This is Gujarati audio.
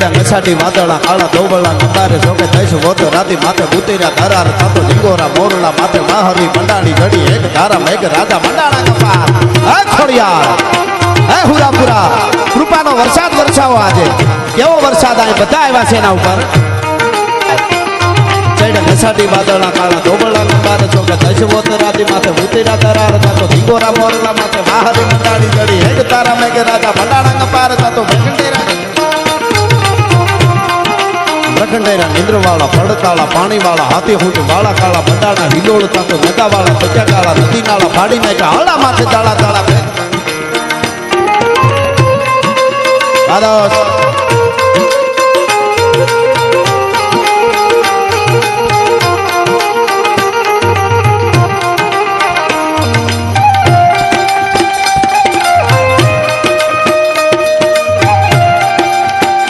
ચૈડા નસાટી વાદળા, કાળા દોબળા કંદારે જોકે થઈશ વોત રાતી માથે ઉતર્યા ધરાર થતો ઝીંગોરા મોરલા માથે માહરી મંડાણી ઘડી, એક ધારા મેઘ, રાજા મંડાણા કપાર હે ખોડિયાર, હે હુરાપુરા, કૃપાનો વરસાદ વરસાવો આજે. કેવો વરસાદ આય બધા આવ્યા છે એના ઉપર. નસાટી વાદળા, કાળા દોબળા કંદારે જોકે થઈશ વોત રાતી માથે ઉતર્યા ધરાર થતો ઝીંગોરા મોરલા માથે માહરી મંડાણી ઘડી, એક ધારા મેઘ, રાજા મંડાણા કપાર થતો મેઘંડેરા પ્રખંડેરા નિંદ્રવાળા પડતાળા પાણીવાળા, હાથી હુંટ વાળા કાળા બંડાણા હિલોળ તાતો નગાવાળા કાળા નદી નાળા ફાડી નાખ્યા હળા માથે તાળા તાળા. આદર્શ